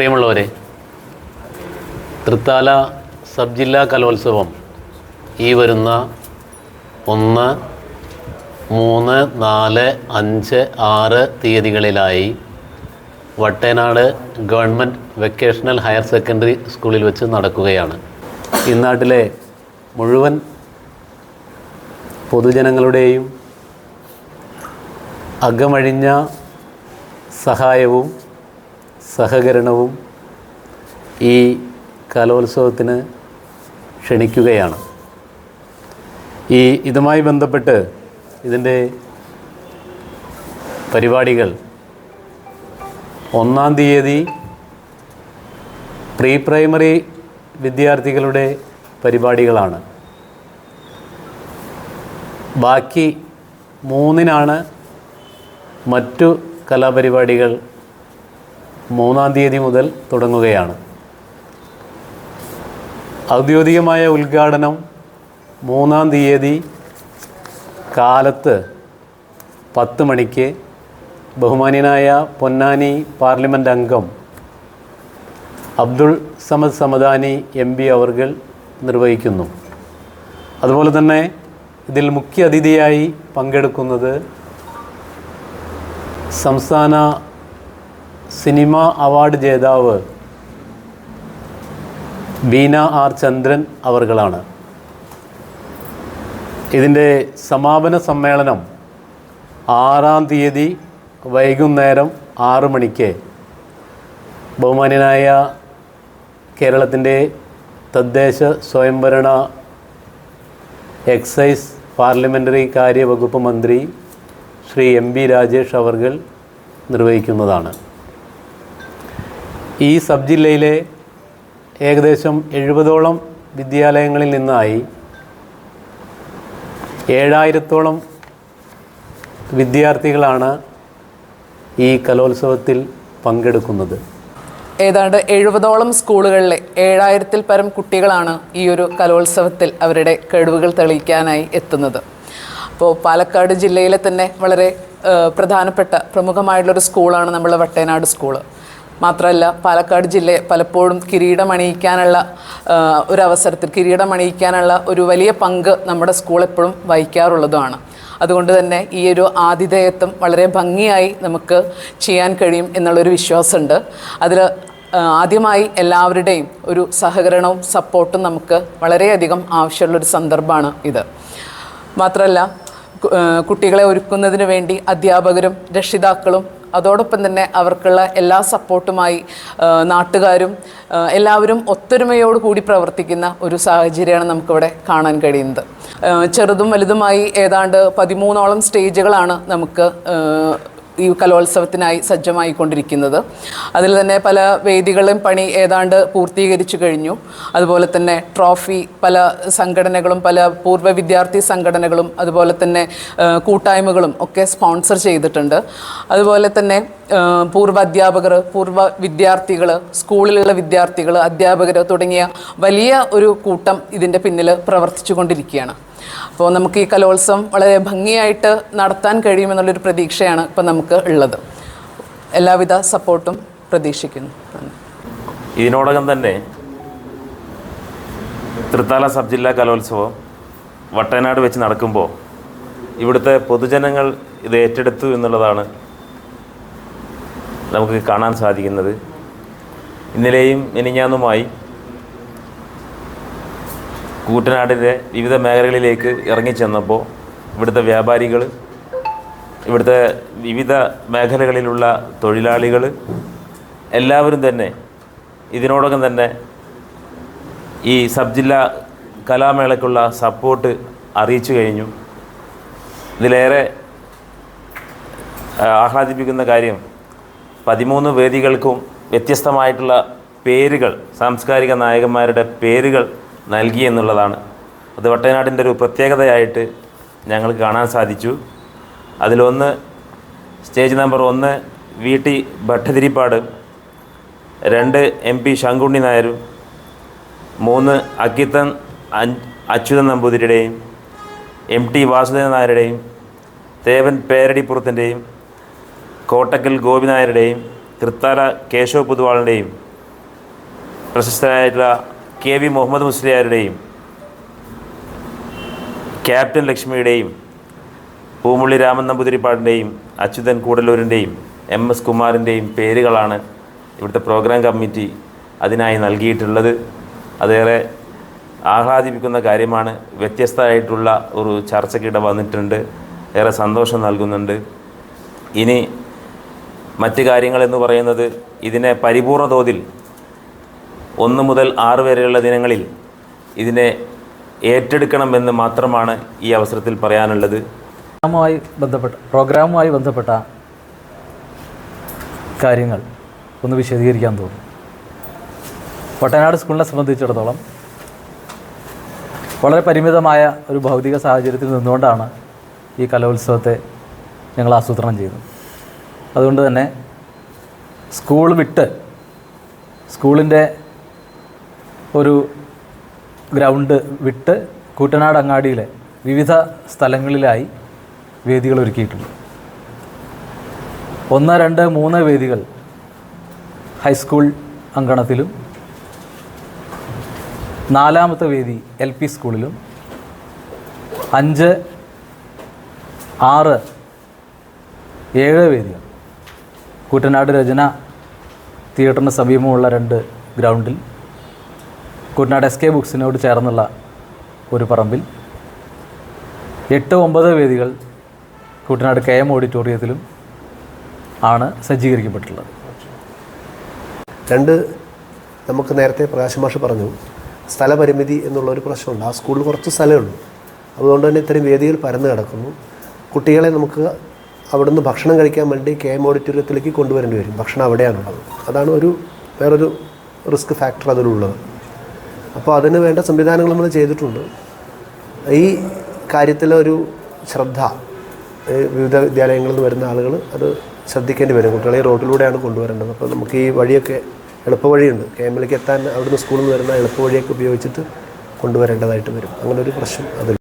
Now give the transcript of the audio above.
പ്രിയമുള്ളവരെ തൃത്താല സബ് ജില്ലാ കലോത്സവം ഈ വരുന്ന ഒന്ന് മൂന്ന് നാല് അഞ്ച് ആറ് തീയതികളിലായി Vattenad government vocational higher secondary സ്കൂളിൽ വെച്ച് നടക്കുകയാണ്. ഇന്നാട്ടിലെ നാട്ടിലെ മുഴുവൻ പൊതുജനങ്ങളുടെയും അകമഴിഞ്ഞ സഹായവും സഹകരണവും ഈ കലോത്സവത്തിന് ക്ഷണിക്കുകയാണ്. ഈ ഇതുമായി ബന്ധപ്പെട്ട് ഇതിന്റെ പരിപാടികൾ ഒന്നാം തീയതി പ്രീ പ്രൈമറി വിദ്യാർത്ഥികളുടെ പരിപാടികളാണ്. ബാക്കി മൂന്നിനാണ് മറ്റു കലാപരിപാടികൾ മൂന്നാം തീയതി മുതൽ തുടങ്ങുകയാണ്. ഔദ്യോഗികമായ ഉദ്ഘാടനം മൂന്നാം തീയതി കാലത്ത് പത്ത് മണിക്ക് ബഹുമാന്യനായ പൊന്നാനി പാർലമെന്റ് അംഗം അബ്ദുൾ സമദ് സമദാനി എം പി അവർകൾ നിർവഹിക്കുന്നു. അതുപോലെ തന്നെ ഇതിൽ മുഖ്യ അതിഥിയായി പങ്കെടുക്കുന്നത് സംസ്ഥാന സിനിമ അവാർഡ് ജേതാവ് ബീന ആർ ചന്ദ്രൻ അവർകളാണ്. ഇതിന്റെ സമാപന സമ്മേളനം ആറാം തീയതി വൈകുന്നേരം ആറു മണിക്ക് ബഹുമാന്യനായ കേരളത്തിന്റെ തദ്ദേശ സ്വയംഭരണ എക്സൈസ് പാർലമെന്ററി കാര്യവകുപ്പ് മന്ത്രി ശ്രീ എം ബി രാജേഷ് അവർകൾ നിർവഹിക്കുന്നതാണ്. ഈ സബ് ജില്ലയിലെ ഏകദേശം എഴുപതോളം വിദ്യാലയങ്ങളിൽ നിന്നായി ഏഴായിരത്തോളം വിദ്യാർത്ഥികളാണ് ഈ കലോത്സവത്തിൽ പങ്കെടുക്കുന്നത്. ഏതാണ്ട് എഴുപതോളം സ്കൂളുകളിലെ ഏഴായിരത്തിൽ പരം കുട്ടികളാണ് ഈ ഒരു കലോത്സവത്തിൽ അവരുടെ കഴിവുകൾ തെളിയിക്കാനായി എത്തുന്നത്. അപ്പോൾ പാലക്കാട് ജില്ലയിലെ തന്നെ വളരെ പ്രധാനപ്പെട്ട പ്രമുഖമായിട്ടുള്ളൊരു സ്കൂളാണ് നമ്മുടെ വട്ടേനാട് സ്കൂൾ. മാത്രമല്ല പാലക്കാട് ജില്ലയെ പലപ്പോഴും കിരീടമണിയിക്കാനുള്ള ഒരവസരത്തിൽ കിരീടമണിയിക്കാനുള്ള ഒരു വലിയ പങ്ക് നമ്മുടെ സ്കൂൾ എപ്പോഴും വഹിക്കാറുള്ളതുമാണ്. അതുകൊണ്ട് തന്നെ ഈ ഒരു ആതിഥേയത്വം വളരെ ഭംഗിയായി നമുക്ക് ചെയ്യാൻ കഴിയും എന്നുള്ളൊരു വിശ്വാസമുണ്ട്. അതിൽ ആദ്യമായി എല്ലാവരുടെയും ഒരു സഹകരണവും സപ്പോർട്ടും നമുക്ക് വളരെയധികം ആവശ്യമുള്ളൊരു സന്ദർഭമാണ് ഇത്. മാത്രമല്ല കുട്ടികളെ ഒരുക്കുന്നതിന് വേണ്ടി അധ്യാപകരും രക്ഷിതാക്കളും അതോടൊപ്പം തന്നെ അവർക്കുള്ള എല്ലാ സപ്പോർട്ടുമായി നാട്ടുകാരും എല്ലാവരും ഒത്തൊരുമയോട് കൂടി പ്രവർത്തിക്കുന്ന ഒരു സാഹചര്യമാണ് നമുക്കിവിടെ കാണാൻ കഴിയുന്നത്. ചെറുതും വലുതുമായി ഏതാണ്ട് പതിമൂന്നോളം സ്റ്റേജുകളാണ് നമുക്ക് ഈ കലോത്സവത്തിനായി സജ്ജമായിക്കൊണ്ടിരിക്കുന്നത്. അതിൽ തന്നെ പല വേദികളും പണി ഏതാണ്ട് പൂർത്തീകരിച്ചു കഴിഞ്ഞു. അതുപോലെ തന്നെ ട്രോഫി പല സംഘടനകളും പല പൂർവ വിദ്യാർത്ഥി സംഘടനകളും അതുപോലെ തന്നെ കൂട്ടായ്മകളും ഒക്കെ സ്പോൺസർ ചെയ്തിട്ടുണ്ട്. അതുപോലെ തന്നെ പൂർവ അധ്യാപകർ പൂർവ വിദ്യാർത്ഥികൾ സ്കൂളിലുള്ള വിദ്യാർത്ഥികൾ അധ്യാപകർ തുടങ്ങിയ വലിയ ഒരു കൂട്ടം ഇതിന്റെ പിന്നിൽ പ്രവർത്തിച്ചു കൊണ്ടിരിക്കുകയാണ് അപ്പോൾ നമുക്ക് ഈ കലോത്സവം വളരെ ഭംഗിയായിട്ട് നടത്താൻ കഴിയുമെന്നുള്ളൊരു പ്രതീക്ഷയാണ് ഇപ്പോൾ നമുക്ക് ഉള്ളത്. എല്ലാവിധ സപ്പോർട്ടും പ്രതീക്ഷിക്കുന്നു. ഇതിനോടകം തന്നെ തൃത്താല സബ് ജില്ലാ കലോത്സവം വട്ടനാട് വെച്ച് നടക്കുമ്പോൾ ഇവിടുത്തെ പൊതുജനങ്ങൾ ഇത് ഏറ്റെടുത്തു എന്നുള്ളതാണ് നമുക്ക് കാണാൻ സാധിക്കുന്നത്. ഇന്നലെയും മിനിഞ്ഞാന്നുമായി കൂട്ടനാടിന്റെ വിവിധ മേഖലകളിലേക്ക് ഇറങ്ങിച്ചെന്നപ്പോൾ ഇവിടുത്തെ വ്യാപാരികൾ ഇവിടുത്തെ വിവിധ മേഖലകളിലുള്ള തൊഴിലാളികൾ എല്ലാവരും തന്നെ ഇതിനോടകം തന്നെ ഈ സബ് ജില്ലാ കലാമേളയ്ക്കുള്ള സപ്പോർട്ട് അറിയിച്ചു കഴിഞ്ഞു. ഇതിലേറെ ആഹ്ലാദിപ്പിക്കുന്ന കാര്യം പതിമൂന്ന് വേദികൾക്കും വ്യത്യസ്തമായിട്ടുള്ള പേരുകൾ സാംസ്കാരിക നായകന്മാരുടെ പേരുകൾ നൽകി എന്നുള്ളതാണ്. അത് വട്ടനാടിന്റെ ഒരു പ്രത്യേകതയായിട്ട് ഞങ്ങൾക്ക് കാണാൻ സാധിച്ചു. അതിലൊന്ന് സ്റ്റേജ് നമ്പർ ഒന്ന് വി ടി ഭട്ടതിരിപ്പാട് രണ്ട് എം പി ശങ്കുണ്ണി നായരും മൂന്ന് അക്കിത്തൻ അച്യുതൻ നമ്പൂതിരിയുടെയും എം ടി വാസുദേവൻ നായരുടെയും തേവൻ പേരടിപ്പുറത്തിന്റെയും കോട്ടക്കൽ ഗോപിനായരുടെയും തൃത്താല കേശവ പുതുവാളിന്റെയും പ്രശസ്തരായിട്ടുള്ള കെ വി മുഹമ്മദ് മുസ്ലിയാരുടെയും ക്യാപ്റ്റൻ ലക്ഷ്മിയുടെയും പൂമുള്ളി രാമൻ നമ്പൂതിരിപ്പാടിന്റെയും അച്യുതൻ കൂടലൂരിന്റെയും എം എസ് കുമാറിന്റെയും പേരുകളാണ് ഇവിടുത്തെ പ്രോഗ്രാം കമ്മിറ്റി അതിനായി നൽകിയിട്ടുള്ളത്. അതേറെ ആഹ്ലാദിപ്പിക്കുന്ന കാര്യമാണ്. വ്യത്യസ്തമായിട്ടുള്ള ഒരു ചർച്ചയ്ക്കിട വന്നിട്ടുണ്ട്. ഏറെ സന്തോഷം നൽകുന്നുണ്ട്. ഇനി മറ്റ് കാര്യങ്ങളെന്ന് പറയുന്നത് ഇതിനെ പരിപൂർണ തോതിൽ ഒന്ന് മുതൽ ആറ് വരെയുള്ള ദിനങ്ങളിൽ ഇതിനെ ഏറ്റെടുക്കണമെന്ന് മാത്രമാണ് ഈ അവസരത്തിൽ പറയാനുള്ളത്. പ്രോഗ്രാമുമായി ബന്ധപ്പെട്ട പ്രോഗ്രാമുമായി ബന്ധപ്പെട്ട കാര്യങ്ങൾ ഒന്ന് വിശദീകരിക്കാൻ തോന്നുന്നു. വട്ടനാട് സ്കൂളിനെ സംബന്ധിച്ചിടത്തോളം വളരെ പരിമിതമായ ഒരു ഭൗതിക സാഹചര്യത്തിൽ നിന്നുകൊണ്ടാണ് ഈ കലോത്സവത്തെ ഞങ്ങൾ ആസൂത്രണം ചെയ്തത് അതുകൊണ്ട് തന്നെ സ്കൂൾ വിട്ട് സ്കൂളിന്റെ ഒരു ഗ്രൗണ്ട് വിട്ട് കൂട്ടനാട് അങ്ങാടിയിലെ വിവിധ സ്ഥലങ്ങളിലായി വേദികൾ ഒരുക്കിയിട്ടുണ്ട്. ഒന്ന് രണ്ട് മൂന്ന് വേദികൾ ഹൈസ്കൂൾ അങ്കണത്തിലും നാലാമത്തെ വേദി എൽ പി സ്കൂളിലും അഞ്ച് ആറ് ഏഴ് വേദികൾ. കൂട്ടനാട് രചന തിയേറ്ററിന് സമീപമുള്ള രണ്ട് ഗ്രൗണ്ടിൽ കുട്ടനാട് എസ് കെ ബുക്സിനോട് ചേർന്നുള്ള ഒരു പറമ്പിൽ എട്ട് ഒമ്പത് വേദികൾ കുട്ടനാട് കെ എം ഓഡിറ്റോറിയത്തിലും ആണ് സജ്ജീകരിക്കപ്പെട്ടിട്ടുള്ളത്. രണ്ട് നമുക്ക് നേരത്തെ പ്രകാശ് മാഷ് പറഞ്ഞു സ്ഥലപരിമിതി എന്നുള്ളൊരു പ്രശ്നമുണ്ട്. ആ സ്കൂളിൽ കുറച്ച് സ്ഥലമേ ഉള്ളൂ. അതുകൊണ്ട് തന്നെ ഇത്തരം വേദികൾ പരന്നു കിടക്കുന്നു. കുട്ടികളെ നമുക്ക് അവിടുന്ന് ഭക്ഷണം കഴിക്കാൻ വേണ്ടി കെ എം ഓഡിറ്റോറിയത്തിലേക്ക് കൊണ്ടുവരേണ്ടി വരും. ഭക്ഷണം അവിടെയാണുള്ളത്. അതാണ് ഒരു വേറൊരു റിസ്ക് ഫാക്ടർ അതിലുള്ളത്. അപ്പോൾ അതിന് വേണ്ട സംവിധാനങ്ങൾ നമ്മൾ ചെയ്തിട്ടുണ്ട്. ഈ കാര്യത്തിലൊരു ശ്രദ്ധ വിവിധ വിദ്യാലയങ്ങളിൽ നിന്ന് വരുന്ന ആളുകൾ അത് ശ്രദ്ധിക്കേണ്ടി വരും. കുട്ടികളെ റോഡിലൂടെയാണ് കൊണ്ടുവരേണ്ടത്. അപ്പോൾ നമുക്ക് ഈ വഴിയൊക്കെ എളുപ്പവഴിയുണ്ട്. കെ എമ്മിലേക്ക് എത്താൻ അവിടുന്ന് സ്കൂളിൽ നിന്ന് വരുന്ന എളുപ്പവഴിയൊക്കെ ഉപയോഗിച്ചിട്ട് കൊണ്ടുവരേണ്ടതായിട്ട് വരും. അങ്ങനൊരു പ്രശ്നം അതിൽ